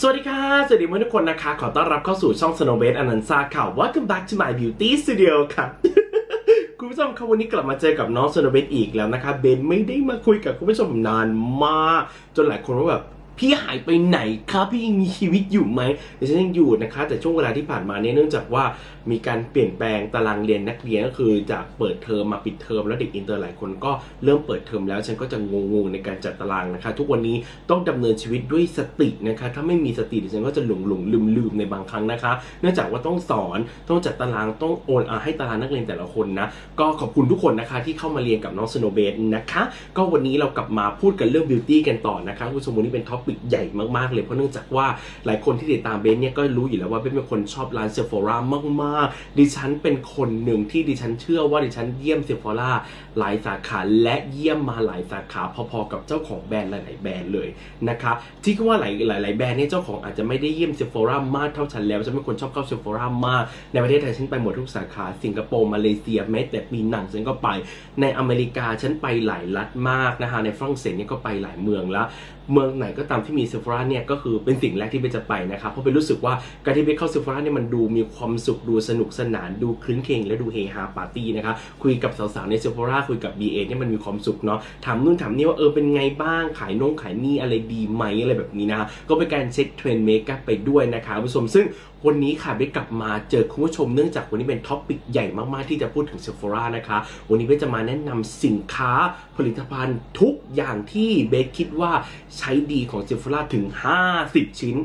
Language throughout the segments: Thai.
สวัสดีค่ะ สวัสดีเพื่อนทุกคนนะคะ ขอต้อนรับเข้าสู่ช่อง Snow b a s e Anansa ค่ะ Welcome back to my beauty studio ค่ะ คุณผู้ชมครับวันนี้กลับมาเจอกับน้อง Snow b a s อีกแล้วนะคะ เบนไม่ได้มาคุยกับคุณผู้ชมนานมาก จนหลายคนว่าแบบ พี่หายไปไหนครับพี่ยังมีชีวิตอยู่ไหมแต่ฉันยังอยู่นะคะ แต่ช่วงเวลาที่ผ่านมาเนี่ยเนื่องจากว่ามีการเปลี่ยนแปลงตารางเรียนนักเรียนก็คือจากเปิดเทอมมาปิดเทอมแล้วเด็กอินเตอร์หลายคนก็เริ่มเปิดเทอมแล้วฉันก็จะงงๆในการจัดตารางนะคะ ทุกวันนี้ต้องดำเนินชีวิตด้วยสตินะคะ ถ้าไม่มีสติดิฉันก็จะหลงหลงลืมลืมในบางครั้งนะคะ เนื่องจากว่าต้องสอนต้องจัดตารางต้องโอนอาให้ตารางนักเรียนแต่ละคนนะก็ขอบคุณทุกคนนะคะที่เข้ามาเรียนกับน้องสโนเบนนะคะ ก็วันนี้เรากลับมาพูดกันเรื่องบิวตี้กันต่อนะคะคุณผู้ชมวันนี้เป็นท็อปกใหญ่มากๆ เลยเพราะเนื่องจากว่าหลายคนที่ติดตามเบนเนี่ยก็รู้อยู่แล้วว่าเบนเป็นคนชอบร้านเซฟ h รามากๆ ดิฉันเป็นคนหนึ่งที่ดิฉันเชื่อว่าดิฉันเยี่ยมเซฟ h ร a หลายสาขาและเยี่ยมมาหลายสาขาพอๆกับเจ้าของแบรนด์หลาย ๆ แบรนด์เลยนะคะที่ก็ว่าหลายหลายๆแบรนด์เนี่ยเจ้าของอาจจะไม่ได้เยี่ยมเซฟ h รามากเท่าฉันแล้วฉันเป็นคนชอบเข้าเซฟ h รามากในประเทศไทยฉันไปหมดทุกสาขาสิงคโปร์มาเลเซียแม้แต่ปีหนังฉันก็ไปในอเมริกาฉันไปหลายรัฐมากนะคะในฝรั่งเศสเนี่ยก็ไปหลายเมืองแล้วเมืองไหนก็ตามที่มีเซฟราเนี่ยก็คือเป็นสิ่งแรกที่เบจะไปนะครับ เพราะเบนรู้สึกว่าการที่เบเข้าเซฟราเนี่ยมันดูมีความสุขดูสนุกสนานดูคลื้นเคงและดูเฮฮาปาร์ตี้นะครับคุยกับสาวๆในเซฟราคุยกับ BA เนี่ยมันมีความสุขเนาะถามนู่นถามนี่ว่าเออเป็นไงบ้างขายนงขายนี่อะไรดีไหมอะไรแบบนี้นะก็เป็นการเช็คเทรนด์เมคอัพไปด้วยนะคะคุณผู้ชมซึ่ง วันนี้ค่ะเบสกลับมาเจอคุณผู้ชมเนื่องจากวันนี้เป็นท็อปิกใหญ่มากๆที่จะพูดถึงเซฟ h ร a นะคะ วันนี้เบสจะมาแนะนำสินค้าผลิตภัณฑ์ทุกอย่างที่เบสคิดว่าใช้ดีของเซฟ h ร a ถึง 50 ชิ้น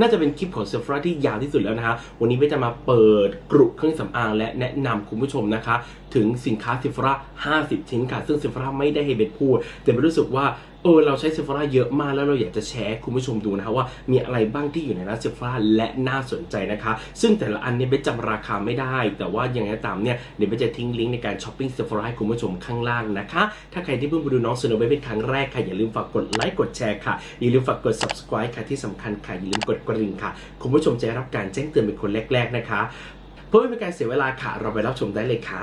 น่าจะเป็นคลิปของเซฟ h ร a ที่ยาวที่สุดแล้วนะคะ วันนี้เบสจะมาเปิดกรุเครื่องสำอางและแนะนำคุณผู้ชมนะคะ ถึงสินค้าเซฟ h ร a 50 ชิ้นค่ะ ซึ่งเซฟ h ร a ไม่ได้ให้เบสพูด แต่เบสรู้สึกว่า เออเราใช้เซฟร a เยอะมากแล้วเราอยากจะแชร์คุณผู้ชมดูนะคะว่ามีอะไรบ้างที่อยู่ในร้านเซฟร a และน่าสนใจนะคะ ซึ่งแต่ละอันเนี่ยเบสจำราคาไม่ได้ แต่ว่ายังไงตามเนี่ยเดี๋ยวเบสจะทิ้งลิงก์ในการช้อปปิ้งเซฟร a ให้คุณผู้ชมข้างล่างนะคะ ถ้าใครที่เพิ่งมาดูน้องสโนเบสเป็นครั้งแรกค่ะอย่าลืมฝากกดไลค์กดแชร์ค่ะอย่าลืมฝากกด subscribe ค่ะที่สำคัญค่ะอย่าลืมกดกระดิ่งค่ะ คุณผู้ชมจะได้รับการแจ้งเตือนเป็นคนแรก ๆนะคะเพื่อไม่เป็นการเสียเวลาค่ะเราไปรับชมได้เลยค่ะ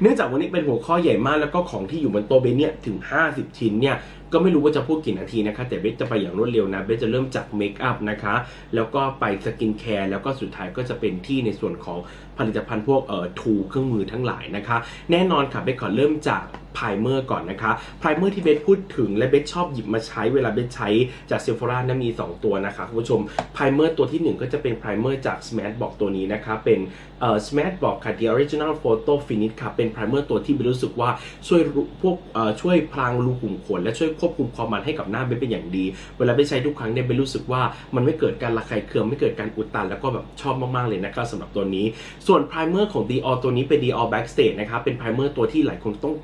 เนื่องจากวันนี้เป็นหัวข้อใหญ่มากแล้วก็ของที่อยู่บนโต๊ะเบสเนี่ยถึง 50 ชิ้นเนี่ยก็ไม่รู้ว่าจะพูดกี่นาทีนะคะ แต่เบสจะไปอย่างรวดเร็วนะเบสจะเริ่มจากเมคอัพนะคะ แล้วก็ไปสกินแคร์แล้วก็สุดท้ายก็จะเป็นที่ในส่วนของ ผลิตภัณฑ์พวกเอ่อทูเครื่องมือทั้งหลายนะคะ แน่นอนค่ะเบสขอเริ่มจากไพรเมอร์ก่อนนะคะไพรเมอร์ที่เบสพูดถึงและเบสชอบหยิบมาใช้เวลาเบสใช้จากเซฟ h ร a นะมี 2 ตัวนะคะคุณผู้ชมไพรเมอร์ตัวที่ 1 ก็จะเป็นไพรเมอร์จาก Smash บอกตัวนี้นะคะ เป็นเอ่อ Smash บอกค่ะ The Original Photo Finish ค่ะ เป็นไพรเมอร์ตัวที่เบสรู้สึกว่าช่วยพวกเอ่อช่วยพรางรูขุมขนและช่วยควบคุมความมันให้กับหน้าเบสเป็นอย่างดี เวลาเบสใช้ทุกครั้งเนี่ยเบสรู้สึกว่ามันไม่เกิดการระคายเคืองไม่เกิดการอุดตันแล้วก็แบบชอบมากๆเลยนะครับสำหรับตัวนี้ส่วนไพรเมอร์ของ Dior ตัวนี้เป็น Dior Backstage นะครับเป็นไพรเมอร์ตัวที่หลายคนต้อง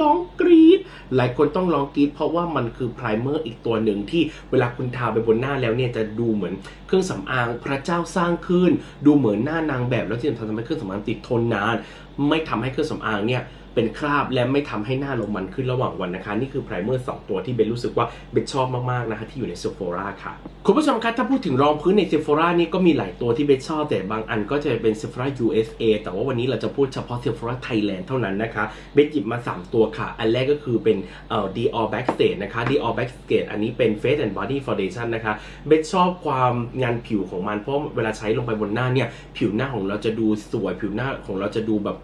ร้องกรีดหลายคนต้องร้องกรีดเพราะว่ามันคือไพรเมอร์อีกตัวหนึ่งที่เวลาคุณทาไปบนหน้าแล้วเนี่ยจะดูเหมือนเครื่องสำอางพระเจ้าสร้างขึ้น ดูเหมือนหน้านางแบบแล้วที่สำคัญทำให้เครื่องสำอางติดทนนาน ไม่ทำให้เครื่องสำอางเนี่ย เป็นคราบและไม่ทำให้หน้าเรามันขึ้นระหว่างวันนะคะ นี่คือไพรเมอร์สองตัวที่เบนรู้สึกว่าเบนชอบมากๆนะคะที่อยู่ในเซฟ h ร a ค่ะคุณผู้ชมครับถ้าพูดถึงรองพื้นในเซฟ h ร a นี่ก็มีหลายตัวที่เบนชอบแต่บางอันก็จะเป็นเซฟ h ร a USA แต่ว่าวันนี้เราจะพูดเฉพาะเซฟ h ร a Thailand เท่านั้นนะคะเบนหยิบมา 3 ตัวค่ะ อันแรกก็คือเป็นเอ่อ Dior Backstage นะคะ Dior Backstage อันนี้เป็น Face and Body Foundation นะคะเบนชอบความงานผิวของมันเพราะเวลาใช้ลงไปบนหน้าเนี่ยผิวหน้าของเราจะดูสวยผิวหน้าของเราจะดูแบบ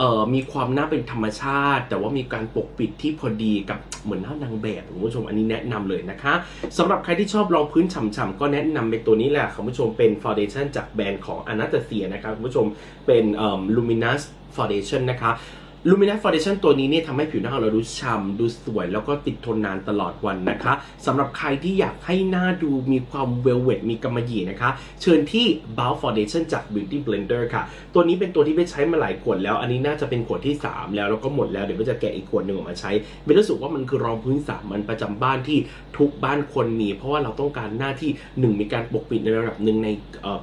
เอ่อมีความน่าเป็นธรรมชาติ แต่ว่ามีการปกปิดที่พอดีกับเหมือนหน้านางแบบคุณผู้ชมอันนี้แนะนำเลยนะคะสำหรับใครที่ชอบรองพื้นฉ่ำๆก็แนะนำเป็นตัวนี้แหละคุณผู้ชมเป็นฟอนเดชั่นจากแบรนด์ของอนาตเซียนะครับคุณผู้ชมเป็นเอ่อ luminous foundation นะคะ Luminous Foundation ตัวนี้เนี่ยทำให้ผิวหน้าของเราดูฉ่ำดูสวย แล้วก็ติดทนนานตลอดวันนะคะสำหรับใครที่อยากให้หน้าดูมีความเวลเวตมีกำมะหยี่นะคะ เชิญที่ Bow Foundation จาก Beauty Blender ค่ะ ตัวนี้เป็นตัวที่ไปใช้มาหลายขวดแล้ว อันนี้น่าจะเป็นขวดที่ 3 แล้ว แล้วก็หมดแล้ว เดี๋ยวไปจะแกะอีกขวดหนึ่งออกมาใช้เบนรู้สึกว่ามันคือรองพื้นสามัญประจำบ้านที่ทุกบ้านควรมี เพราะว่าเราต้องการหน้าที่หนึ่งมีการปกปิดในระดับหนึ่งใน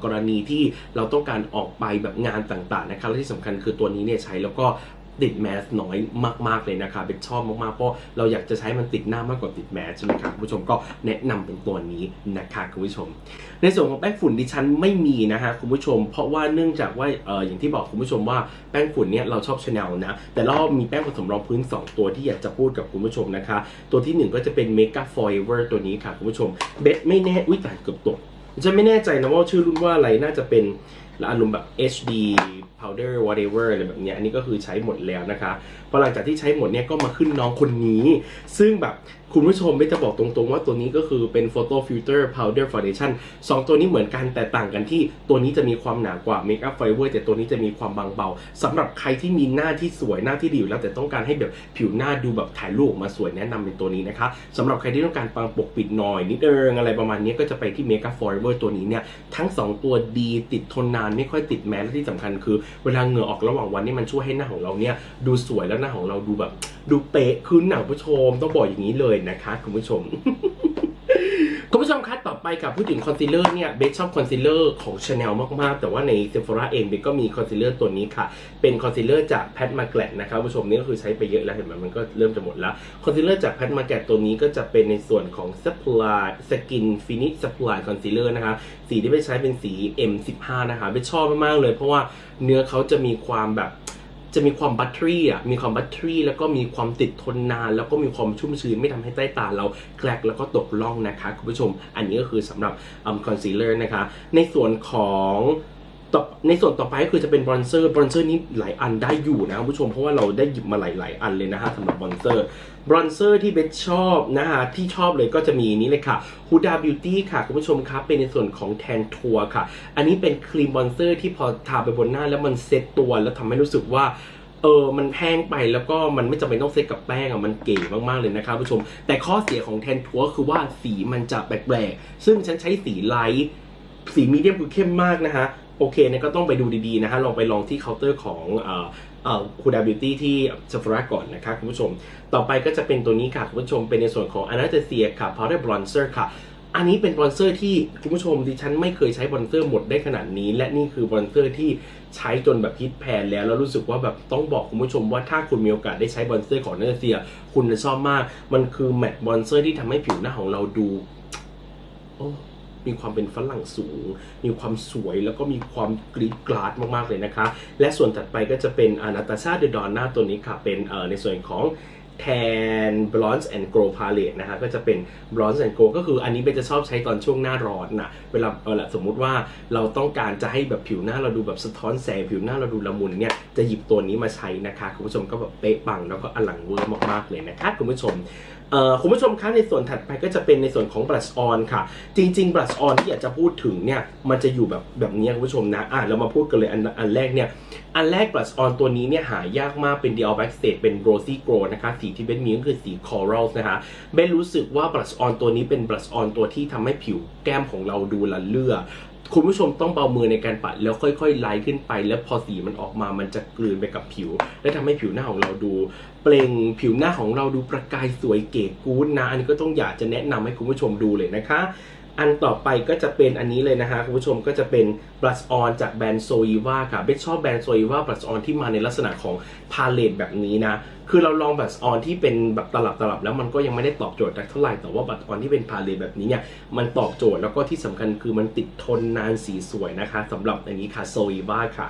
กรณีที่เราต้องการออกไปแบบงานต่างๆนะคะและที่สำคัญคือตัวนี้เนี่ยใช้แล้วก็ ติดแมสน้อยมากๆเลยนะคะเป็นชอบมากๆเพราะเราอยากจะใช้มันติดหน้ามากกว่าติดแมสใช่ไหมครับคุณผู้ชมก็แนะนำเป็นตัวนี้นะคะคุณผู้ชม ในส่วนของแป้งฝุ่นดิฉันไม่มีนะฮะคุณผู้ชม เพราะว่าเนื่องจากว่าเอออย่างที่บอกคุณผู้ชมว่าแป้งฝุ่นเนี่ยเราชอบชาแนลนะแต่เรามีแป้งผสมรองพื้น 2 ตัวที่อยากจะพูดกับคุณผู้ชมนะคะ ตัวที่ 1 ก็จะเป็น Mega Forever ตัวนี้ค่ะคุณผู้ชมเบ็ดไม่แน่อุ้ยแตายเกือบตกฉันไม่แน่ใจนะว่าชื่อรุ่นว่าอะไรน่าจะเป็น อารมแบบ HD powder whatever อะไรแบบนี้อันนี้ก็คือใช้หมดแล้วนะคะพอหลังจากที่ใช้หมดเนี่ยก็มาขึ้นน้องคนนี้ ซึ่งแบบคุณผู้ชมไม่จะบอกตรงๆว่าตัวนี้ก็คือเป็น photo filter powder foundation สองตัวนี้เหมือนกันแต่ต่างกันที่ตัวนี้จะมีความหนากว่า makeup fiber แต่ตัวนี้จะมีความบางเบาสำหรับใครที่มีหน้าที่สวยหน้าที่ดีอยู่แล้วแต่ต้องการให้แบบผิวหน้าดูแบบถ่ายรูปออกมาสวยแนะนำเป็นตัวนี้นะคะสำหรับใครที่ต้องการปางปกปิดหน่อยนิดนึงอะไรประมาณนี้ก็จะไปที่ makeup forever ตัวนี้เนี่ยทั้งสองตัวดีติดทนนานไม่ค่อยติดแมสและที่สำคัญคือเวลาเหงื่อออกระหว่างวันนี่มันช่วยให้หน้าของเราเนี่ยดูสวยแล้วหน้าของเราดูแบบ ดูเป๊ะขึ้นหนังผู้ชมต้องบอกอย่างนี้เลยนะคะคุณผู้ชม คุณผู้ชมคะต่อไปกับพูดถึงคอนซีลเลอร์เนี่ยเบสชอบคอนซีลเลอร์ของ Chanel มาก ๆ แต่ว่าใน Sephora เองเบสก็มีคอนซีลเลอร์ตัวนี้ค่ะ เป็นคอนซีลเลอร์จาก Pat m a c l e t นะครับผู้ชมนี่ก็คือใช้ไปเยอะแล้วเห็นไหมมันก็เริ่มจะหมดแล้วคอนซีลเลอร์จาก Pat m a c l e t ตัวนี้ก็จะเป็นในส่วนของ Supply Skin Finish Supply Concealer นะคะสีที่ไปใช้เป็นสี M15 นะคะเบสชอบมาก ๆ เลย เพราะว่าเนื้อเขาจะมีความแบบ จะมีความบัตเตอรี่อะมีความบัตเตอรี่แล้วก็มีความติดทนนาน แล้วก็มีความชุ่มชื้นไม่ทำให้ใต้ตาเราแกลกแล้วก็ตกล่องนะคะคุณผู้ชม อันนี้ก็คือสำหรับคอนซีลเลอร์นะคะ ในส่วนของ ต่อในส่วนต่อไปก็คือจะเป็นบรอนเซอร์บรอนเซอร์นี้หลายอันได้อยู่นะคุณผู้ชมเพราะว่าเราได้หยิบมาหลาย ๆ อันเลยนะฮะสำหรับบรอนเซอร์บรอนเซอร์ที่เบสชอบนะฮะที่ชอบเลยก็จะมีนี้เลยค่ะ Huda Beauty ค่ะคุณผู้ชมครับเป็นในส่วนของแทนทัวร์ค่ะ อันนี้เป็นครีมบรอนเซอร์ที่พอทาไปบนหน้าแล้วมันเซ็ตตัวแล้วทำให้รู้สึกว่าเออ มันแห้งไปแล้วก็มันไม่จำเป็นต้องเซตกับแป้งอะ มันเก๋มากๆเลยนะครับผู้ชม แต่ข้อเสียของแทนทัวคือว่าสีมันจะแปลกๆ ซึ่งฉันใช้สีไลท์ สีมีเดียมคือเข้มมากนะฮะ โอเคเนี่ยก็ต้องไปดูดีๆนะฮะลองไปลองที่เคาน์เตอร์ของคูดาบิวตี้ที่เซฟราก่อนนะครับคุณผู้ชม ต่อไปก็จะเป็นตัวนี้ค่ะคุณผู้ชมเป็นในส่วนของ a n a s t a s i a ค่ะ Powder Bronzer ค่ะอันนี้เป็นบรอนเซอร์ที่คุณผู้ชมดิฉันไม่เคยใช้บรอนเซอร์หมดได้ขนาดนี้ และนี่คือบรอนเซอร์ที่ใช้จนแบบฮิตแพนแล้วแล้วรู้สึกว่าแบบต้องบอกคุณผู้ชมว่าถ้าคุณมีโอกาสได้ใช้บรอนเซอร์ของเนเซีย คุณจะชอบมาก มันคือแมตต์บรอนเซอร์ที่ทำให้ผิวหน้าของเราดูโอ้ มีความเป็นฝรั่งสูง มีความสวยแล้วก็มีความกรีดกราดมากๆเลยนะคะ และส่วนถัดไปก็จะเป็นอนาตาชาเดดอนนาตัวนี้ค่ะ เป็นในส่วนของ Tan Bronze and Glow Palette นะฮะก็จะเป็น Bronze and Glow ก็คืออันนี้เบนจะชอบใช้ตอนช่วงหน้าร้อนนะเวลาเออละสมมุติว่าเราต้องการจะให้แบบผิวหน้าเราดูแบบสะท้อนแสงผิวหน้าเราดูละมุนเนี่ยจะหยิบตัวนี้มาใช้นะคะ คุณผู้ชมก็แบบเป๊ะปังแล้วก็อลังเวอร์มากๆเลยนะคะคุณผู้ชม คุณผู้ชมคะในส่วนถัดไปก็จะเป็นในส่วนของ brush on ค่ะ จริงๆ brush on ที่อยากจะพูดถึงเนี่ยมันจะอยู่แบบแบบนี้คุณผู้ชมนะอะเรามาพูดกันเลยอันอันแรกเนี่ยอันแรก brush on ตัวนี้เนี่ยหายากมากเป็น Dior Backstage เป็น Rosy Glow นะคะสีที่เบนมีก็คือสี Coral นะคะเบนรู้สึกว่า brush on ตัวนี้เป็น brush on ตัวที่ทำให้ผิวแก้มของเราดูละเลือคุณผู้ชมต้องเบามือในการปัดแล้วค่อยๆไล่ขึ้นไป แล้วพอสีมันออกมามันจะกลืนไปกับผิว และทำให้ผิวหน้าของเราดูเปล่งผิวหน้าของเราดูประกายสวยเก๋กู๊ดนะ อันนี้ก็ต้องอยากจะแนะนำให้คุณผู้ชมดูเลยนะคะ อันต่อไปก็จะเป็นอันนี้เลยนะฮะคุณผู้ชมก็จะเป็น blush on จากแบรนด์โซอีวาค่ะเบสชอบแบรนด์โซอีวา blush on ที่มาในลักษณะของพาเลตแบบนี้นะคือเราลอง blush on ที่เป็นแบบตลับตลับแล้วมันก็ยังไม่ได้ตอบโจทย์เท่าไหร่แต่ว่า blush on ที่เป็นพาเลตแบบนี้เนี่ยมันตอบโจทย์แล้วก็ที่สำคัญคือมันติดทนนานสีสวยนะคะสำหรับอันนี้ค่ะโซอีวาค่ะ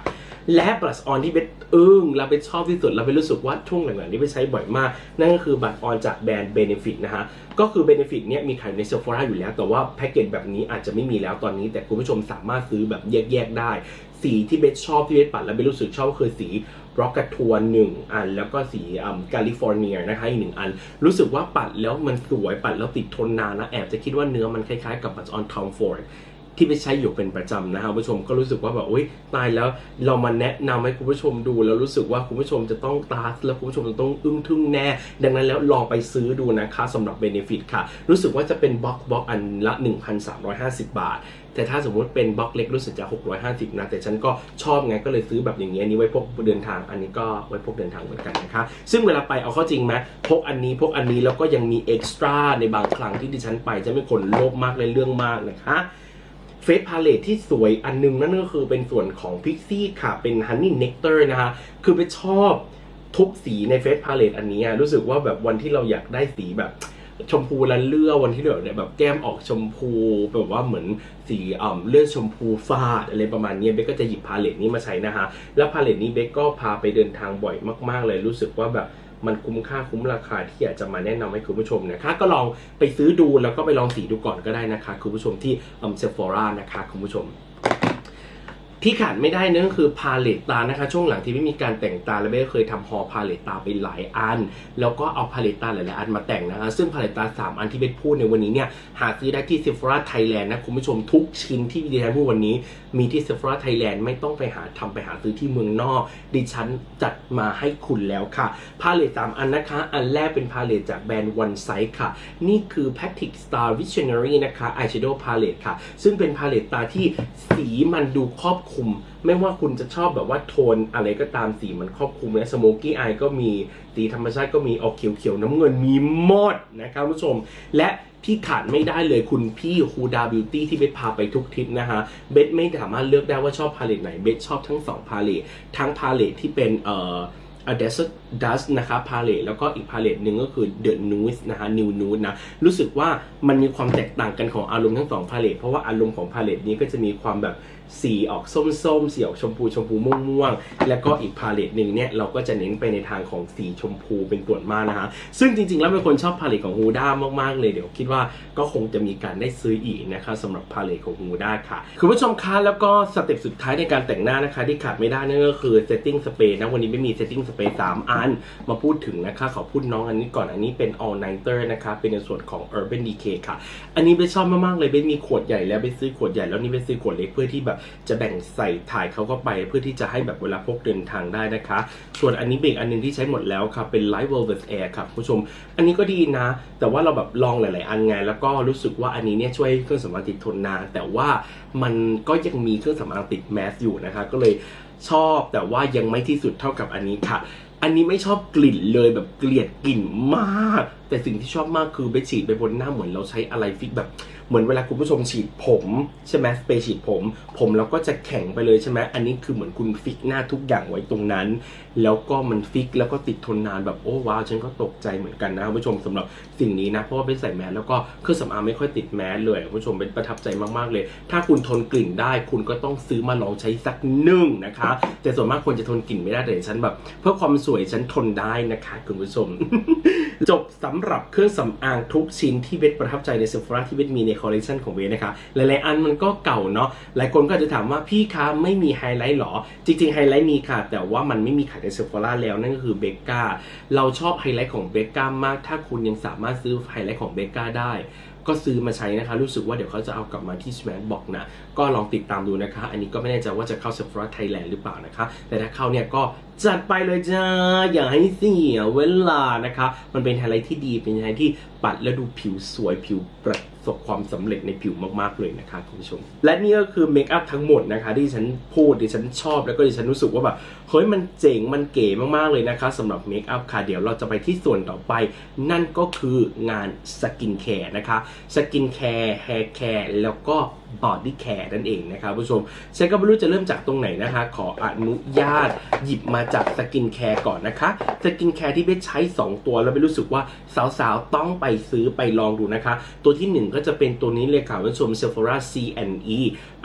และ blush on ที่เบสอึ้งแล้วเบสชอบที่สุดแล้วเบสรู้สึกว่าช่วงหลังๆนี้เบสใช้บ่อยมาก นั่นก็คือ blush on จากแบรนด์ Benefit นะฮะก็คือ Benefit เนี่ยมีขายใน Sephora อยู่แล้ว แต่ว่าแพ็กเกจแบบนี้อาจจะไม่มีแล้วตอนนี้แต่คุณผู้ชมสามารถซื้อแบบแยกๆได้ สีที่เบสชอบที่เบสปัดแล้วเบสรู้สึกชอบก็คือสีร็อกก a ทัวหนึ่งอัน แล้วก็สีแคลิฟอร์เนียนะคะอีกหนึ่งอัน รู้สึกว่าปัดแล้วมันสวยปัดแล้วติดทนนานนะแอบจะคิดว่าเนื้อมันคล้ายๆกับบัตออนทอมฟอร์ด ที่ไปใช้อยู่เป็นประจำนะครับผู้ชมก็รู้สึกว่าแบบอุ้ยตายแล้วเรามาแนะนำให้คุณผู้ชมดู แล้วรู้สึกว่าคุณผู้ชมจะต้องตาสแล้วคุณผู้ชมจะต้องอึ้งทึ่งแน่ ดังนั้นแล้วลองไปซื้อดูนะคะสำหรับ Benefit ค่ะ รู้สึกว่าจะเป็นบล็อกบล็อกอันละ 1,350 บาท แต่ถ้าสมมุติเป็นบล็อกเล็กรู้สึกจะ 650 นะ แต่ฉันก็ชอบไงก็เลยซื้อแบบอย่างเงี้ยนนี้ไว้พกเดินทางอันนี้ก็ไว้พกเดินทางเหมือนกันนะคะซึ่งเวลาไปเอาเข้าจริงไหมพกอันนี้พกอันนี้แล้วก็ยังมีเอ็กซ์ตร้าในบางครั้งที่ดิฉันไปจะไม่คนโลภมากเลยเรื่องมากนะคะ เฟสพาเลทที่สวยอันหนึงนั่นก็คือเป็นส่วนของพิกซี่ค่ะ เป็นฮันนี่เน c เตอร์นะคะ คือไปชอบทุกสีในเฟสพาเลตอันนี้รู้สึกว่าแบบวันที่เราอยากได้สีแบบชมพูละเลือวันที่เราแบบแก้มออกชมพูแบบว่าเหมือนสีอ่าเลือดชมพูฟาดอะไรประมาณนี้เบกก็จะหยิบพาเลตนี้มาใช้นะฮะแล้วพาเลตนี้เบกก็พาไปเดินทางบ่อยมาก ๆ เลยรู้สึกว่าแบบ มันคุ้มค่าคุ้มราคาที่อยากจะมาแนะนำให้คุณผู้ชมนะคะ ก็ลองไปซื้อดูแล้วก็ไปลองสีดูก่อนก็ได้นะคะ คุณผู้ชมที่อัมเซฟอร่านะคะคุณผู้ชม ที่ขาดไม่ได้นั่นก็คือพาเลตตานะคะ ช่วงหลังที่ไม่มีการแต่งตาแล้วเบ้เคยทำฮอพาเลตตาไปหลายอัน แล้วก็เอาพาเลตตาหลายๆอันมาแต่งนะคะ ซึ่งพาเลตตาสามอันที่เบสพูดในวันนี้เนี่ยหาซื้อได้ที่ Sephora Thailand นะ คุณผู้ชมทุกชิ้นที่ดิฉันพูดวันนี้ มีที่ Sephora Thailand ไม่ต้องไปหาทำไปหาซื้อที่เมืองนอก ดิฉันจัดมาให้คุณแล้วค่ะพาเลตสามอันนะคะ อันแรกเป็นพาเลตจากแบรนด์ One Size ค่ะ นี่คือ Patrick Star Visionary นะคะ Eyeshadow Palette ค่ะ ซึ่งเป็นพาเลตตาที่สีมันดูครอบคุม ไม่ว่าคุณจะชอบแบบว่าโทนอะไรก็ตามสีมันครอบคลุมและสโมกี้อายก็มีสีธรรมชาติก็มีออกเขียวๆน้ำเงินมีหมดนะครับผู้ชม และที่ขาดไม่ได้เลยคุณพี่ฮูดาบิวตี้ที่เบสพาไปทุกทริปนะฮะเบสไม่สามารถเลือกได้ว่าชอบพาเลตไหนเบสชอบทั้งสองพาเลตทั้งพาเลตที่เป็นเอ่อ a d e s e r Dust นะคะพาเลตแล้วก็อีกพาเลตหนึ่งก็คือ The Nude นะฮะ New Nude นะ รู้สึกว่ามันมีความแตกต่างกันของอารมณ์ทั้งสองพาเลตเพราะว่าอารมณ์ของพาเลตนี้ก็จะมีความแบบ สีออกส้มๆสีออกชมพูชมพูม่วงๆแล้วก็อีกพาเลตหนึ่งเนี่ยเราก็จะเน้นไปในทางของสีชมพูเป็นส่วนมากนะฮะซึ่งจริงๆ แล้วเป็นคนชอบพาเลตของฮูด้ามากๆ เลยเดี๋ยวคิดว่าก็คงจะมีการได้ซื้ออีกนะคะสำหรับพาเลตของฮูด้าค่ะคุณผู้ชมคะแล้วก็สเต็ปสุดท้ายในการแต่งหน้านะคะที่ขาดไม่ได้นั่นก็คือ setting spray นะวันนี้ไม่มี setting spray 3อันมาพูดถึงนะคะขอพูดน้องอันนี้ก่อนอันนี้เป็น all nighter นะคะเป็นในส่วนของ urban decay ค่ะ อันนี้เบสชอบมากๆเลยเบสมีขวดใหญ่แล้วเบสซื้อขวดใหญ่แล้วนี่เบสซื้อขวดเล็กเพื่อที่แบบจะแบ่งใส่ถ่ายเขาเข้าไปเพื่อที่จะให้แบบเวลาพกเดินทางได้นะคะ ส่วนอันนี้เบรกอันหนึงที่ใช้หมดแล้วค่ะเป็น light velvet air ค่ะคุณผู้ชม อันนี้ก็ดีนะ แต่ว่าเราแบบลองหลาย ๆ อันไงแล้วก็รู้สึกว่าอันนี้เนี่ยช่วยเครื่องสำอางติดทนนานแต่ว่ามันก็ยังมีเครื่องสำอางติดแมสอยู่นะคะ ก็เลยชอบแต่ว่ายังไม่ที่สุดเท่ากับอันนี้ค่ะ อันนี้ไม่ชอบกลิ่นเลยแบบเกลียดกลิ่นมาก แต่สิ่งที่ชอบมากคือไปฉีดไปบนหน้าเหมือนเราใช้อะไรฟิกแบบ เหมือนเวลาคุณผู้ชมฉีดผมใช่ไหมสเปรย์ฉีดผม ผมเราก็จะแข็งไปเลยใช่ไหมอันนี้คือเหมือนคุณฟิกหน้าทุกอย่างไว้ตรงนั้น แล้วก็มันฟิกแล้วก็ติดทนนานแบบโอ้ว้าวฉันก็ตกใจเหมือนกันนะคุณผู้ชมสำหรับสิ่งนี้นะเพราะว่าเป็นใส่แมสแล้วก็เครื่องสำอางไม่ค่อยติดแมสเลยคุณผู้ชมเป็นประทับใจมากๆเลย ถ้าคุณทนกลิ่นได้ คุณก็ต้องซื้อมาลองใช้สักหนึ่งนะคะ แต่ส่วนมากคนจะทนกลิ่นไม่ได้แต่ฉันแบบ เพื่อความสวยฉันทนได้นะคะคุณผู้ชม จบสำหรับเครื่องสำอางทุกชิ้นที่เบสประทับใจในเซฟราที่เบสมีในคอลเลคชันของเบสนะคะหลายๆอันมันก็เก่าเนาะหลายคนก็จะถามว่าพี่คะไม่มีไฮไลท์หรอ จริงๆไฮไลท์มีค่ะ แต่ว่ามันไม่มีขายในเซฟราแล้วนั่นก็คือเบกาเราชอบไฮไลท์ของเบกามาก ถ้าคุณยังสามารถซื้อไฮไลท์ของเบกาได้ก็ซื้อมาใช้นะคะ รู้สึกว่าเดี๋ยวเขาจะเอากลับมาที่ Smash Box นะ ก็ลองติดตามดูนะคะ อันนี้ก็ไม่แน่ใจว่าจะเข้า Sephora Thailand หรือเปล่านะคะ แต่ถ้าเข้าเนี่ยก็จัดไปเลยจ้า อย่าให้เสียเวลานะคะ มันเป็นไฮไลท์ที่ดีเป็นไฮไลท์ที่ปัดแล้วดูผิวสวยผิวประ สบความสำเร็จในผิวมากๆเลยนะคะคุณผู้ชม และนี่ก็คือเมคอัพทั้งหมดนะคะที่ฉันพูดที่ฉันชอบแล้วก็ที่ฉันรู้สึกว่าแบบเฮ้ยมันเจ๋งมันเก๋มากๆเลยนะคะสำหรับเมคอัพค่ะเดี๋ยวเราจะไปที่ส่วนต่อไป นั่นก็คืองานสกินแคร์นะคะสกินแคร์แฮร์แคร์แล้วก็บอดี้แคร์นั่นเองนะครับผู้ชมฉันก็ไม่รู้จะเริ่มจากตรงไหนนะคะ ขออนุญาตหยิบมาจากสกินแคร์ก่อนนะคะสกินแคร์ที่เบสใช้ 2 ตัวแล้วเบสรู้สึกว่าสาวๆ ต้องไปซื้อไปลองดูนะคะ ตัวที่ 1 ก็จะเป็นตัวนี้เลยค่ะผู้ชม Sephora CNE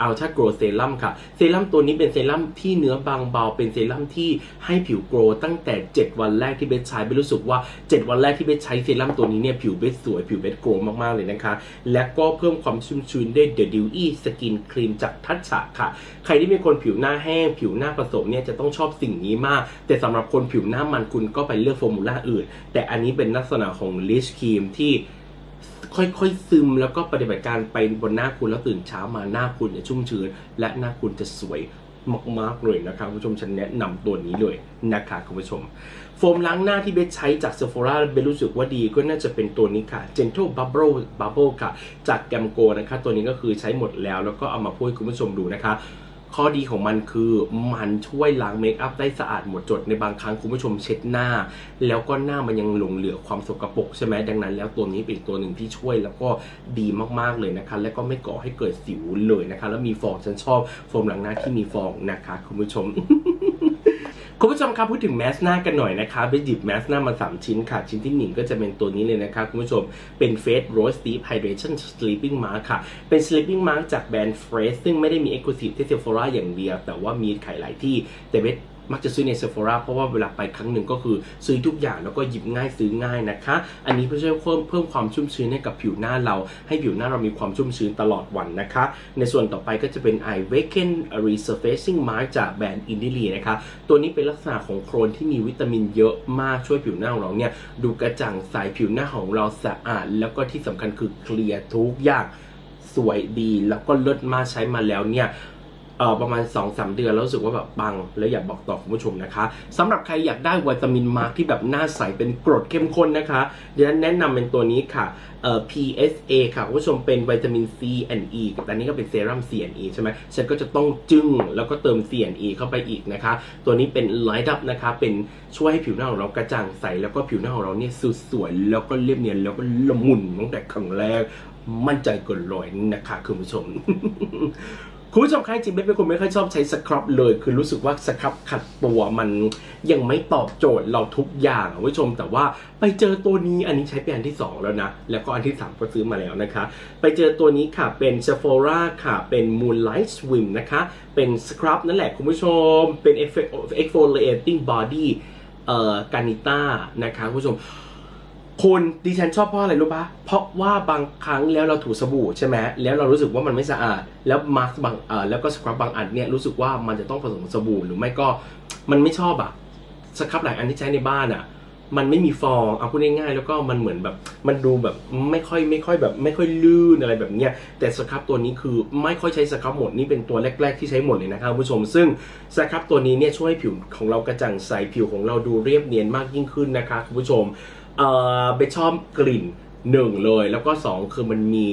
Ultra Grow Serum ค่ะ เซรั่มตัวนี้เป็นเซรั่มที่เนื้อบางเบาเป็นเซรั่มที่ให้ผิวโกรตั้งแต่ 7 วันแรกที่เบสใช้เบสรู้สึกว่า 7 วันแรกที่เบสใช้เซรั่มตัวนี้เนี่ยผิวเบสสวยผิวเบสโกรมากๆเลยนะคะ และก็เพิ่มความชุ่มชื้นด้วย The Dewy Skin Cream จากทัชชะค่ะ ใครที่เป็นคนผิวหน้าแห้ง ผิวหน้าผสมเนี่ยจะต้องชอบสิ่งนี้มาก แต่สำหรับคนผิวหน้ามันคุณก็ไปเลือกฟอร์มูล่าอื่น แต่อันนี้เป็นลักษณะของลิชครีมที่ค่อยๆ ซึมแล้วก็ปฏิบัติการไปบนหน้าคุณแล้วตื่นเช้ามาหน้าคุณจะชุ่มชื้น และหน้าคุณจะสวย มากๆเลยนะครับคุณผู้ชมฉันแนะนำตัวนี้เลยนะคะคุณผู้ชม โฟมล้างหน้าที่เบสใช้จากเซฟ h ร่าเบสรู้สึกว่าดีก็น่าจะเป็นตัวนี้ค่ะ Gentle Bubble Bubble ค่ะ จากแกมโกนะคะ ตัวนี้ก็คือใช้หมดแล้วแล้วก็เอามาพูดให้คุณผู้ชมดูนะคะ ข้อดีของมันคือมันช่วยล้างเมคอัพได้สะอาดหมดจดในบางครั้งคุณผู้ชมเช็ดหน้า แล้วก็หน้ามันยังหลงเหลือความสกปรกใช่ไหมดังนั้น แล้วตัวนี้เป็นตัวหนึ่งที่ช่วยแล้วก็ดีมากๆเลยนะคะ และก็ไม่ก่อให้เกิดสิวเลยนะคะ แล้วมีฟองฉันชอบโฟมล้างหน้าที่มีฟองนะคะ คุณผู้ชม คุณผู้ชมครับพูดถึงแมสหน้ากันหน่อยนะคะไปหยิบแมสหน้ามา 3 ชิ้นค่ะ ชิ้นที่หนึ่งก็จะเป็นตัวนี้เลยนะคะคุณผู้ชมเป็น Face Rose Deep Hydration Sleeping Mask ค่ะ เป็น Sleeping Mask จากแบรนด์ Fresh ซึ่งไม่ได้มี Exclusive ที่ Sephora อย่างเดียว แต่ว่ามีขายหลายที่แต่เบส มักจะซื้อใน Sephora เพราะว่าเวลาไปครั้งหนึ่งก็คือซื้อทุกอย่างแล้วก็หยิบง่ายซื้อง่ายนะคะ อันนี้เพื่อช่วยเพิ่มเพิ่มความชุ่มชื้นให้กับผิวหน้าเรา ให้ผิวหน้าเรามีความชุ่มชื้นตลอดวันนะคะ ในส่วนต่อไปก็จะเป็น i w a k e n Resurfacing Mask จากแบรนด์ i n d i l y นะคะ ตัวนี้เป็นลักษณะของโครนที่มีวิตามินเยอะมากช่วยผิวหน้าของเราเนี่ยดูกระจ่างใสผิวหน้าของเราสะอาด แล้วก็ที่สำคัญคือเคลียร์ทุกอย่างสวยดี แล้วก็เลิศมากใช้มาแล้วเนี่ย ประมาณ2-3เดือนแล้วรู้สึกว่าแบบปัง แล้วอยากบอกต่อคุณผู้ชมนะคะสำหรับใครอยากได้วิตามินมาร์กที่แบบหน้าใสเป็นกรดเข้มข้นนะคะเดี๋ยวแนะนำเป็นตัวนี้ค่ะเอ่อ PSA ค่ะคุณผู้ชมเป็นวิตามิน C and E แต่อันนี้ก็เป็นเซรั่ม C and E ใช่ไหมฉันก็จะต้องจึ้งแล้วก็เติม C and E เข้าไปอีกนะคะ ตัวนี้เป็น Light Up นะคะ เป็นช่วยให้ผิวหน้าของเรากระจ่างใส แล้วก็ผิวหน้าของเราเนี่ยสุดสวยแล้วก็เรียบเนียนแล้วก็ละมุนตั้งแต่ครั้งแรกมั่นใจเกินร้อยนะคะคุณผู้ชม คุณผู้ชมคะจริงๆไม่เป็นคนไม่ค่อยชอบใช้สครับเลย คือรู้สึกว่าสครับขัดตัวมันยังไม่ตอบโจทย์เราทุกอย่างคุณผู้ชมแต่ว่าไปเจอตัวนี้อันนี้ใช้เป็นอันที่ 2 แล้วนะ แล้วก็อันที่ 3 ก็ซื้อมาแล้วนะคะ ไปเจอตัวนี้ค่ะเป็น Sephora ค่ะเป็น Moonlight Swim นะคะ เป็นสครับนั่นแหละคุณผู้ชมเป็น exfoliating body เอ่อการนิต้านะคะคุณผู้ชม คุณดิฉันชอบเพราะอะไรรู้ปะเพราะว่าบางครั้งแล้วเราถูสบู่ใช่ไหมแล้วเรารู้สึกว่ามันไม่สะอาด แล้วมาร์กบางเอ่อแล้วก็สครับบางอันเนี่ยรู้สึกว่ามันจะต้องผสมสบู่หรือไม่ก็มันไม่ชอบอะสครับหลายอันที่ใช้ในบ้านอะมันไม่มีฟองเอาพูดง่ายๆแล้วก็มันเหมือนแบบมันดูแบบไม่ค่อยไม่ค่อยแบบ ไม่ค่อยลื่นอะไรแบบเนี้ยแต่สครับตัวนี้คือไม่ค่อยใช้สครับหมดนี่เป็นตัวแรก ๆที่ใช้หมดเลยนะครับคุณผู้ชม ซึ่งสครับตัวนี้เนี่ยช่วยให้ผิวของเรากระจ่างใสผิวของเราดูเรียบเนียนมากยิ่งขึ้นนะคะคุณผู้ชม เออเบสชอบกลิ่นหนึ่งเลย แล้วก็สองคือมันมี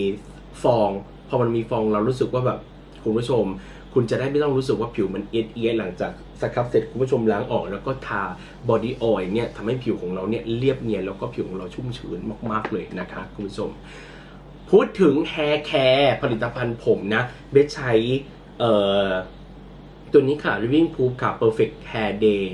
ฟองพอมันมีฟองเรารู้สึกว่าแบบคุณผู้ชม คุณจะได้ไม่ต้องรู้สึกว่าผิวมันเอียดเอียดหลังจากสครับเสร็จคุณผู้ชมล้างออก แล้วก็ทาบอดี้ออยล์เนี่ยทำให้ผิวของเราเนี่ยเรียบเนียนแล้วก็ผิวของเราชุ่มชื้นมาก ๆ เลยนะคะคุณผู้ชม พูดถึง Hair Care ผลิตภัณฑ์ผมนะเบสใช้เอ่อตัวนี้ค่ะ Living Proof ค่ะ Perfect Hair Day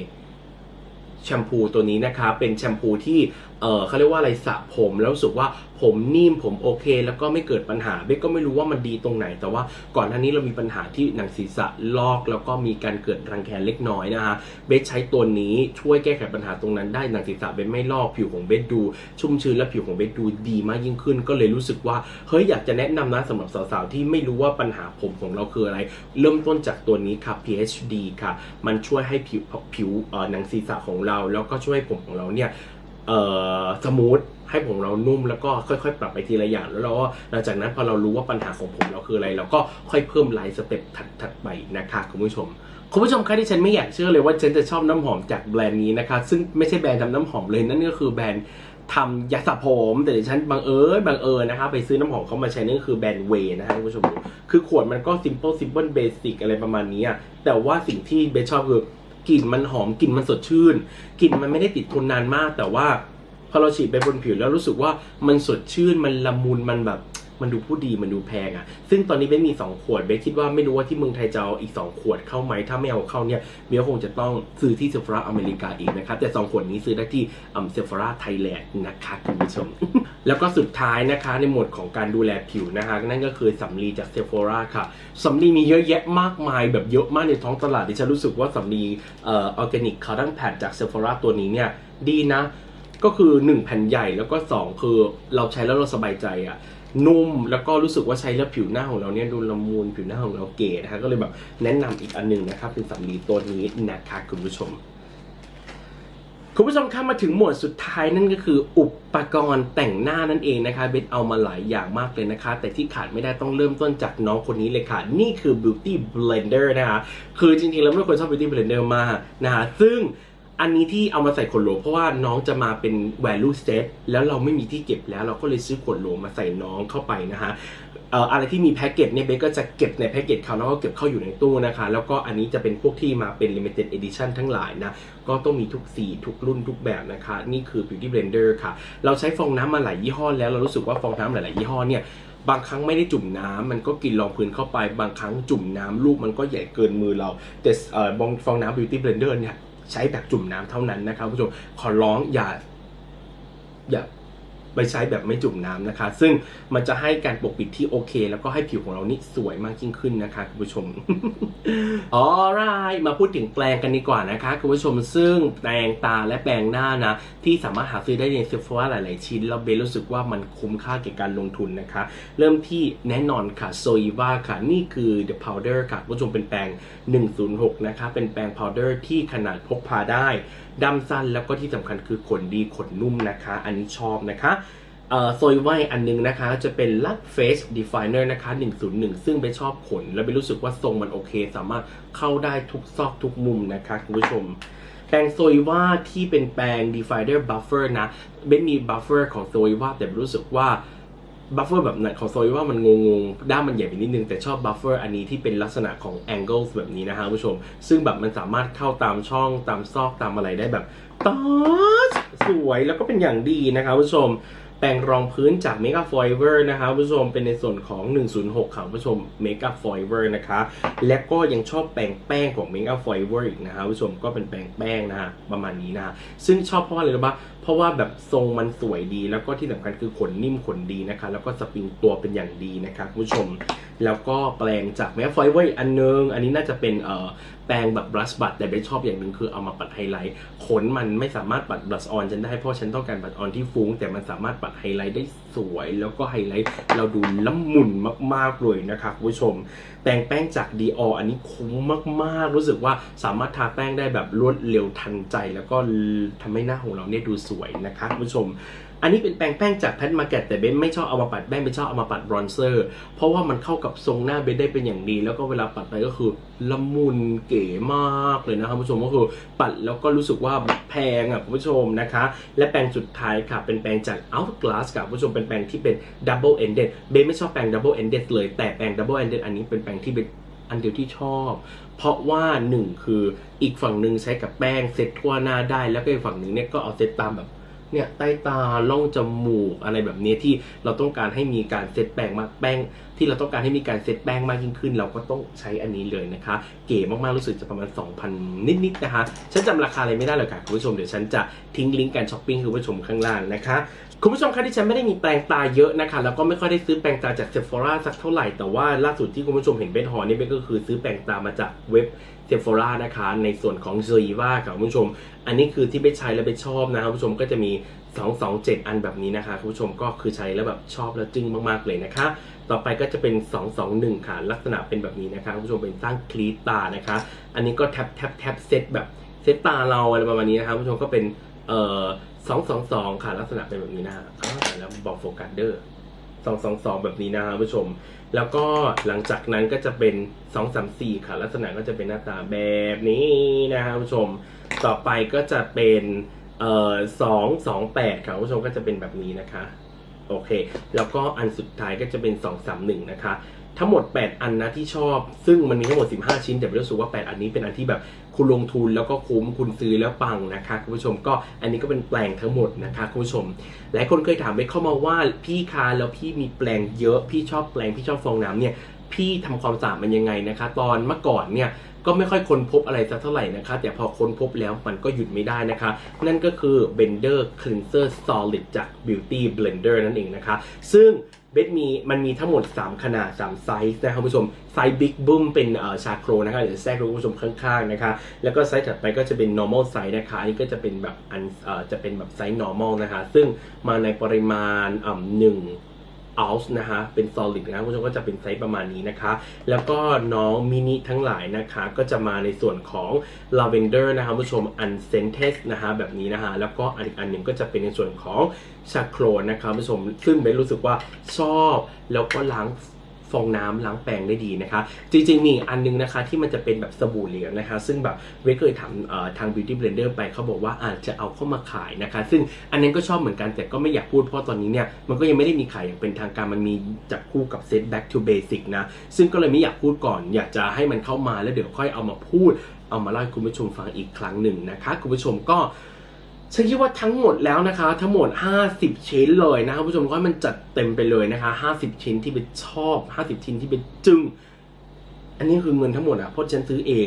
แชมพูตัวนี้นะคะ เป็นแชมพูที่ เออเขาเรียกว่าอะไรสระผมแล้วรู้สึกว่าผมนิ่มผมโอเค แล้วก็ไม่เกิดปัญหาเบสก็ไม่รู้ว่ามันดีตรงไหน แต่ว่าก่อนหน้านี้เรามีปัญหาที่หนังศีรษะลอก แล้วก็มีการเกิดรังแคเล็กน้อยนะคะเบสใช้ตัวนี้ช่วยแก้ไขปัญหาตรงนั้นได้หนังศีรษะเบสไม่ลอกผิวของเบสดู ชุ่มชื้นและผิวของเบสดูดีมากยิ่งขึ้น ก็เลยรู้สึกว่าเฮ้ยอยากจะแนะนำนะสำหรับสาวๆที่ไม่รู้ว่าปัญหาผมของเราคืออะไร เริ่มต้นจากตัวนี้ค่ะ PHD ค่ะ มันช่วยให้ผิวผิวหนังศีรษะของเรา แล้วก็ช่วยผมของเราเนี่ย เอ่อสมูทให้ผมเรานุ่มแล้วก็ค่อยๆ ปรับไปทีละอย่างแล้วเราก็หลังจากนั้นพอเรารู้ว่าปัญหาของผมเราคืออะไร เราก็ค่อยเพิ่มไลน์สเต็ปถัดๆไปนะคะคุณผู้ชมคุณผู้ชมคะที่ฉันไม่อยากเชื่อเลยว่าฉันจะชอบน้ำหอมจากแบรนด์นี้นะคะ ซึ่งไม่ใช่แบรนด์ทำน้ำหอมเลยนั่นก็คือแบรนด์ทำยาสระผมแต่ดิฉันบังเอิญบังเอิญนะคะไปซื้อน้ำหอมเขามาใช้นั่นก็คือแบรนด์เวนะคะคุณผู้ชมคือขวดมันก็ simple simple basic อะไรประมาณนี้แต่ว่าสิ่งที่เบสชอบคือ กลิ่นมันหอมกลิ่นมันสดชื่นกลิ่นมันไม่ได้ติดทนนานมาก แต่ว่าพอเราฉีดไปบนผิวแล้วรู้สึกว่ามันสดชื่นมันละมุนมันแบบ มันดูผู้ดีมันดูแพงอะ่ะ ซึ่งตอนนี้เบสมี 2 ขวดเบสคิดว่าไม่รู้ว่าที่เมืองไทยจะเอาอีก 2 ขวดเข้าไหมถ้าไม่เอาเข้าเนี่ยเบสคงจะต้องซื้อที่เซฟราอเมริกาอีกนะครับแต่สองขวดนี้ซื้อได้ที่เซฟราไทยแลนด์นะคะคุณผู้ชม แล้วก็สุดท้ายนะคะในหมวดของการดูแลผิวนะคะนั่นก็คือสำลีจากเซฟราค่ะสำลีมีเยอะแยะมากมายแบบเยอะมากในท้องตลาดดิฉันรู้สึกว่าสำลีเอ่อออร์แกนิกคาร์ดันแพดจากเซฟราตัวนี้เนี่ยดีนะก็คือ 1 แผ่นใหญ่แล้วก็ 2 คือเราใช้แล้วเราสบายใจอะ นุ่มแล้วก็รู้สึกว่าใช้แล้วผิวหน้าของเราเนี่ยดูละมุนผิวหน้าของเราเก๋นะคะก็เลยแบบแนะนำอีกอันหนึงนะครับเป็นสำลีตัวนี้นะคะคุณผู้ชมคุณผู้ชมคะมาถึงหมวดสุดท้ายนั่นก็คือ อุปกรณ์แต่งหน้านั่นเองนะคะเบสเอามาหลายอย่างมากเลยนะคะ แต่ที่ขาดไม่ได้ต้องเริ่มต้นจากน้องคนนี้เลยค่ะ นี่คือ Beauty Blender นะคะ คือจริงๆ แล้วไม่ควรชอบ Beauty Blender มากนะคะซึ่ง อันนี้ที่เอามาใส่ขวดโหลเพราะว่าน้องจะมาเป็น value set แล้วเราไม่มีที่เก็บแล้วเราก็เลยซื้อขวดโหลมาใส่น้องเข้าไปนะคะเอ่ออะไรที่มีแพ็กเกจเนี่ยเบสก็จะเก็บในแพ็กเกจเขาแล้วก็เก็บเข้าอยู่ในตู้นะคะ แล้วก็อันนี้จะเป็นพวกที่มาเป็น limited edition ทั้งหลายนะ ก็ต้องมีทุกสีทุกรุ่นทุกแบบนะคะ นี่คือ Beauty Blender ค่ะ เราใช้ฟองน้ำมาหลายยี่ห้อแล้วเรารู้สึกว่าฟองน้ำหลาย ๆ ยี่ห้อเนี่ยบางครั้งไม่ได้จุ่มน้ำมันก็กินรองพื้นเข้าไป บางครั้งจุ่มน้ำลูกมันก็ใหญ่เกินมือเรา แต่เอ่อบองฟองน้ำ Beauty Blender เนี่ย ใช้แบบจุ่มน้ำเท่านั้นนะครับผู้ชมขอร้องอย่าอย่า ไปใช้แบบไม่จุ่มน้ำนะคะ ซึ่งมันจะให้การปกปิดที่โอเค แล้วก็ให้ผิวของเรานี่สวยมากยิ่งขึ้นนะคะคุณผู้ชม ออไรมาพูดถึงแปลงกันดีกว่านะคะคุณผู้ชมซึ่งแปลงตาและแปลงหน้านะ ที่สามารถหาซื้อได้ในเซฟ h o หลาย ๆ ชิ้น แล้วเบลรู้สึกว่ามันคุ้มค่าแก่การลงทุนนะคะ เริ่มที่แน่นอนค่ะโซอีวาค่ะนี่คือ The Powder ค่ะคุณผู้ชมเป็นแปลง 106 นะคะเป็นแปลง powder ที่ขนาดพกพาได้ ดำสั้นแล้วก็ที่สำคัญคือขนดีขนนุ่มนะคะ อันนี้ชอบนะคะเอ่อโซยไว้อันนึงนะคะ จะเป็น l u t Face Definer นะคะ 101 ซึ่งไปชอบขน แล้วไปรู้สึกว่าทรงมันโอเค สามารถเข้าได้ทุกซอกทุกมุมนะคะ คุณผู้ชม แปรงโซยว่าที่เป็นแปรง Definer Buffer นะเบนมี Buffer ของโซยว่าแต่รู้สึกว่า บัฟเฟอร์แบบนั้นของโซยว่ามันงงๆด้ามมันใหญ่ไปนิดนึง แต่ชอบบัฟเฟอร์อันนี้ที่เป็นลักษณะของ angles แบบนี้นะฮะผู้ชม ซึ่งแบบมันสามารถเข้าตามช่องตามซอกตามอะไรได้แบบตอสวยแล้วก็เป็นอย่างดีนะคะผู้ชม แปรงรองพื้นจาก Mega Forever นะคะคุณผู้ชมเป็นในส่วนของ 106ค่ะคุณผู้ชม Mega Forever นะคะและก็ยังชอบแปรงแป้งของ Mega Forever อีกนะคะคุณผู้ชมก็เป็นแปรงแป้งนะฮะประมาณนี้นะะซึ่งชอบเพราะอะไรรู้ปะเพราะว่าแบบทรงมันสวยดี แล้วก็ที่สำคัญคือขนนิ่มขนดีนะคะ แล้วก็สปริงตัวเป็นอย่างดีนะคะคุณผู้ชม แล้วก็แปรงจาก Mega Forever อีกอันนึง อันนี้น่าจะเป็นเอ่อ แปรงแบบบลัชบัตแต่ไม่ชอบอย่างหนึ่งคือเอามาปัดไฮไลท์ขนมันไม่สามารถปัดบลัชออนฉันได้เพราะฉันต้องการปัดออนที่ฟุ้งแต่มันสามารถปัดไฮไลท์ได้ สวยแล้วก็ไฮไลท์เราดูละมุนมากๆเลยนะคะคุณผู้ชมแต่งแป้งจาก Dior อันนี้คุ้มมากๆ รู้สึกว่าสามารถทาแป้งได้แบบรวดเร็วทันใจแล้วก็ทำให้หน้าของเราเนี่ยดูสวยนะคะคุณผู้ชมอันนี้เป็นแปรงแป้งจากแพทมาเก็ตแต่เบนไม่ชอบเอามาปัดแป้งไม่ชอบเอามาปัดบรอนเซอร์ เพราะว่ามันเข้ากับทรงหน้าเบนได้เป็นอย่างดี แล้วก็เวลาปัดไปก็คือละมุนเก๋มากเลยนะครับผู้ชมก็คือปัดแล้วก็รู้สึกว่าแพงอะผู้ชมนะคะ และแปรงสุดท้ายค่ะเป็นแปรงจาก Hourglass ค่ะผู้ชมเป็นแปรงที่เป็น Double Ended เบนไม่ชอบแปรง Double Ended เลยแต่แปรง Double Ended อันนี้เป็นแปรงที่เป็นอันเดียวที่ชอบ เพราะว่าหนึ่งคืออีกฝั่งหนึ่งใช้กับแป้งเซ็ตทั่วหน้าได้ แล้วก็อีกฝั่งหนึ่งเนี่ยก็เอาเซ็ตตามแบบเนี่ยใต้ตาล่องจมูกอะไรแบบนี้ที่เราต้องการให้มีการเซตแป้งมากแป้ง ที่เราต้องการให้มีการเซตแป้งมากยิ่งขึ้น เราก็ต้องใช้อันนี้เลยนะคะ เก๋มากๆรู้สึกจะประมาณ 2,000 นิดๆนะคะ ฉันจำราคาอะไรไม่ได้เลยค่ะคุณผู้ชมเดี๋ยวฉันจะทิ้งลิงก์การช้อปปิ้งคุณผู้ชมข้างล่างนะคะคุณผู้ชมคะที่ฉันไม่ได้มีแปรงตาเยอะนะคะแล้วก็ไม่ค่อยได้ซื้อแปรงตาจากเซฟ h o ราสักเท่าไหร่แต่ว่าล่าสุดที่คุณผู้ชมเห็นเบนฮอนี่เบนก็คือซื้อแปรงตามาจากเว็บเซฟ h o รานะคะในส่วนของ z ซ i ว่าค่ะคุณผู้ชม อันนี้คือที่เบนใช้แล้วเบนชอบนะคุณผู้ชมก็จะมี 227 อันแบบนี้นะคะคุณผู้ชมก็คือใช้แล้วแบบชอบแล้วจึ้งมากๆเลยนะคะ ต่อไปก็จะเป็น 221 ค่ะ ลักษณะเป็นแบบนี้นะคะคุณผู้ชมเป็นสร้างคลีตตานะคะ อันนี้ก็แท็บแท็บแท็บเซตแบบเซตตาเราอะไรประมาณนี้นะคะคุณผู้ชมก็เป็นเอ่อ222 ค่ะ ลักษณะเป็นแบบนี้นะฮะแล้วบอกโฟกัสเดอร์222 แบบนี้นะครับผู้ชม แล้วก็หลังจากนั้นก็จะเป็น 234 ค่ะ ลักษณะก็จะเป็นหน้าตาแบบนี้นะครับผู้ชม ต่อไปก็จะเป็น เอ่อ228ค่ะผู้ชมก็จะเป็นแบบนี้นะคะ โอเค แล้วก็อันสุดท้ายก็จะเป็น231นะคะ ทั้งหมด 8 อันนะที่ชอบ ซึ่งมันมีทั้งหมด 15 ชิ้น แต่รู้สึกว่า 8 อันนี้เป็นอันที่แบบคุณลงทุนแล้วก็คุ้มคุณซื้อแล้วปังนะคะคุณผู้ชมก็อันนี้ก็เป็นแปลงทั้งหมดนะคะคุณผู้ชมหลายคนเคยถามไปเข้ามาว่าพี่คะแล้วพี่มีแปลงเยอะพี่ชอบแปลงพี่ชอบฟองน้ำเนี่ยพี่ทำความสะอาดมันยังไงนะคะ ตอนเมื่อก่อนเนี่ย ก็ไม่ค่อยค้นพบอะไรสักเท่าไหร่นะคะ แต่พอค้นพบแล้วมันก็หยุดไม่ได้นะคะ นั่นก็คือ Blender Cleanser Solid จาก Beauty Blender นั่นเองนะคะ ซึ่งเบสมีมันมีทั้งหมด 3 ขนาด 3 ไซส์นะครับคุณผู้ชม ไซส์ Big Boom เป็นอ่อชาโครนะคะเดี๋ยวแทรกคุณผู้ชมข้างๆนะคะ แล้วก็ไซส์ถัดไปก็จะเป็น normal size นะคะ อันนี้ก็จะเป็นแบบอันจะเป็นแบบไซส์ normal นะคะ ซึ่งมาในปริมาณอ่าหนึ่ง o u n c e นะคะเป็น solid นะคุณผู้ชมก็จะเป็นไซส์ประมาณนี้นะคะ แล้วก็น้องมินิทั้งหลายนะคะก็จะมาในส่วนของ lavender นะคะคุณผู้ชม unscented นะคะแบบนี้นะคะแล้วก็อันอีกอันหนึ่งก็จะเป็นในส่วนของชาโครนะครับคุณผู้ชมซึ่งเบนรู้สึกว่าชอบแล้วก็ล้าง ฟองน้ำล้างแปรงได้ดีนะคะ จริงๆมีอันนึงนะคะที่มันจะเป็นแบบสบู่เหลวนะคะ ซึ่งแบบเวเคยถามทาง beauty blender ไปเขาบอกว่าอาจจะเอาเข้ามาขายนะคะ ซึ่งอันนั้นก็ชอบเหมือนกันแต่ก็ไม่อยากพูดเพราะตอนนี้เนี่ยมันก็ยังไม่ได้มีขายอย่างเป็นทางการมันมีจับคู่กับ set back to basic นะ ซึ่งก็เลยไม่อยากพูดก่อน อยากจะให้มันเข้ามาแล้วเดี๋ยวค่อยเอามาพูด เอามาเล่าให้คุณผู้ชมฟังอีกครั้งหนึ่งนะคะ คุณผู้ชมก็ ฉันคิดว่าทั้งหมดแล้วนะคะ ทั้งหมด 50 ชิ้นเลยนะครับผู้ชมก็ให้มันจัดเต็มไปเลยนะคะ 50 ชิ้นที่เป็นชอบ 50 ชิ้นที่เป็นจึง อันนี้คือเงินทั้งหมดอะเพราะฉันซื้อเอง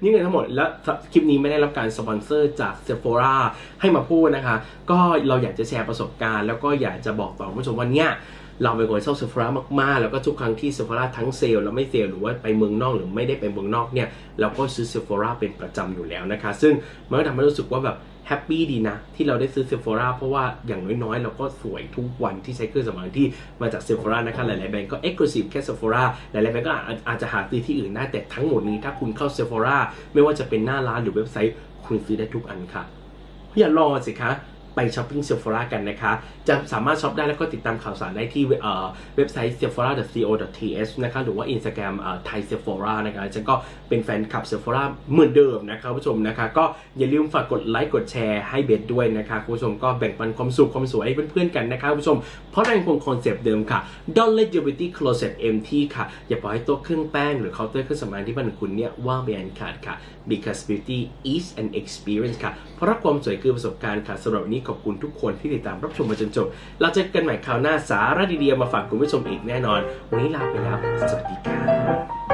นี่เงินทั้งหมดและคลิปนี้ไม่ได้รับการสปอนเซอร์จาก Sephora ให้มาพูดนะคะ ก็เราอยากจะแชร์ประสบการณ์ แล้วก็อยากจะบอกต่อผู้ชมว่าเนี่ยเราเป็นคนชอบเซฟ h รา มาก ๆ แล้วก็ทุกครั้งที่เซฟ h ราทั้งเซลแล้วไม่เซลหรือว่าไปเมืองนอกหรือไม่ได้ไปเมืองนอกเนี่ยเราก็ซื้อเซฟ h ราเป็นประจำอยู่แล้วนะคะ ซึ่งมันก็ทำให้รู้สึกว่าแบบ แฮปปี้ดีนะ ที่เราได้ซื้อเซฟ h ราเพราะว่าอย่างน้อยๆ เราก็สวยทุกวันที่ใช้เครื่องสำอางที่มาจากเซฟ h รานะคะหลายๆแบรนด์ก็เอ็กซ์คลูซีฟแค่เซฟ h ราหลายๆแบรนด์ก็อาจจะหาซื้อที่อื่นได้แต่ทั้งหมดนี้ถ้าคุณเข้าเซฟ h ราไม่ว่าจะเป็นหน้าร้านหรือเว็บไซต์ คุณซื้อได้ทุกอันค่ะอย่ารอสิคะ ไปช้อปปิ้งเซฟ h รากันนะคะ จะสามารถช็อปได้แล้วก็ติดตามข่าวสารได้ที่เว็บไซต์ sephora.co.th นะคะหรือว่า Instagram เอ่อ Thai Sephora นะคะฉันก็เป็นแฟนคลับ Sephora เหมือนเดิมนะคะผู้ชมนะคะ ก็อย่าลืมฝากกดไลค์กดแชร์ให้เบสด้วยนะคะผู้ชมก็แบ่งปันความสุขความสวยให้เพื่อนๆกันนะคะผู้ชม เพราะเรายังคงคอนเซปต์เดิมค่ะ Don't let your beauty closet empty ค่ะ อย่าปล่อยให้โต๊ะเครื่องแป้งหรือเคาน์เตอร์เครื่องสำอางที่บ้านของคุณเนี่ยว่างไปอันขาดค่ะ because beauty is an experience ค่ะเพราะความสวยคือประสบการณ์ค่ะสำหรับวันนี้ขอบคุณทุกคนที่ติดตามรับชมมาจนจบ เราเจอกันใหม่คราวหน้าสาระดีๆมาฝากคุณผู้ชมอีกแน่นอน วันนี้ลาไปแล้ว สวัสดีค่ะ